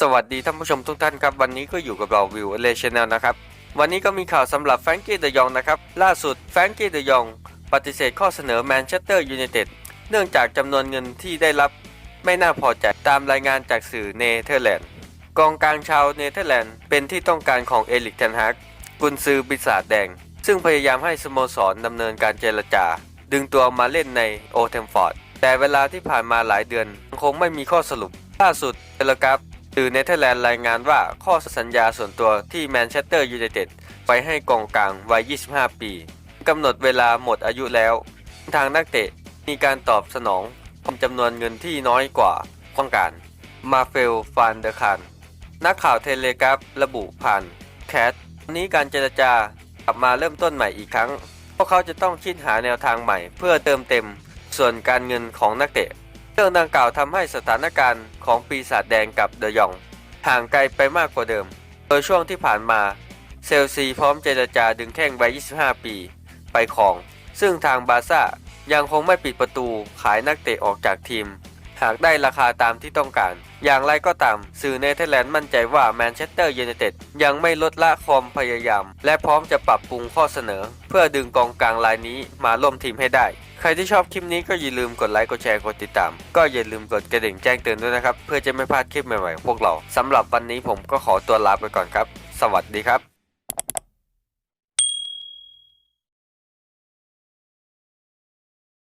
สวัสดีท่านผู้ชมทุกท่านครับ วันนี้ก็อยู่กับเราวิวเลชแนลนะครับ วันนี้ก็มีข่าวสำหรับแฟรงกี้เดยองนะครับ ล่าสุดแฟรงกี้เดยองปฏิเสธข้อเสนอแมนเชสเตอร์ยูไนเต็ดเนื่องจากจำนวนเงินที่ได้รับไม่น่าพอใจตามรายงานจากสื่อเนเธอร์แลนด์กองกลางชาวเนเธอร์แลนด์เป็นที่ต้องการของเอลิกเทนฮากกุนซือบิศาจแดง ซึ่งพยายามให้สโมสรดำเนินการเจรจา ดึงตัวมาเล่นในโอเทมฟอร์ดแต่เวลาที่ผ่านมาหลายเดือนคงไม่มีข้อสรุปล่าสุดเทเลกราฟ สื่อเนเธอร์แลนด์รายงานว่าข้อสัญญาส่วนตัวที่แมนเชสเตอร์ยูไนเต็ดไปให้กองกลางวัย 25 ปีกำหนดเวลาหมดอายุแล้ว ทางนักเตะมีการตอบสนองความจำนวนเงินที่น้อยกว่าต้องการ มาเฟลฟานเดอร์คัน นักข่าวเทเลกราฟระบุผ่านแคทวันนี้การเจรจากลับมาเริ่มต้นใหม่อีกครั้ง พวกเขาจะต้องคิดหาแนวทางใหม่ เพื่อเติมเต็มส่วนการเงินของนักเตะ เรื่องดังกล่าวทำให้สถานการณ์ของปีศาจแดงกับเดยอง ห่างไกลไปมากกว่าเดิม โดยช่วงที่ผ่านมาเซลซีพร้อมเจรจาดึงแข้งวัย25 ปี ไปของ ซึ่งทางบาร์ซ่ายังคงไม่ปิดประตูขายนักเตะออกจากทีม หากได้ราคาตามที่ต้องการ อย่างไรก็ตาม สื่อเนเธอร์แลนด์มั่นใจว่าแมนเชสเตอร์ยูไนเต็ดยังไม่ลดละความพยายาม และพร้อมจะปรับปรุงข้อเสนอ เพื่อดึงกองกลางรายนี้มาร่วมทีมให้ได้ ใครที่ชอบคลิปนี้ก็อย่าลืมกดไลค์กดแชร์กดติดตาม ก็อย่าลืมกดกระดิ่งแจ้งเตือนด้วยนะครับเพื่อจะไม่พลาดคลิปใหม่ๆของพวกเราสำหรับวันนี้ผมก็ขอตัวลาไปก่อนครับ สวัสดีครับ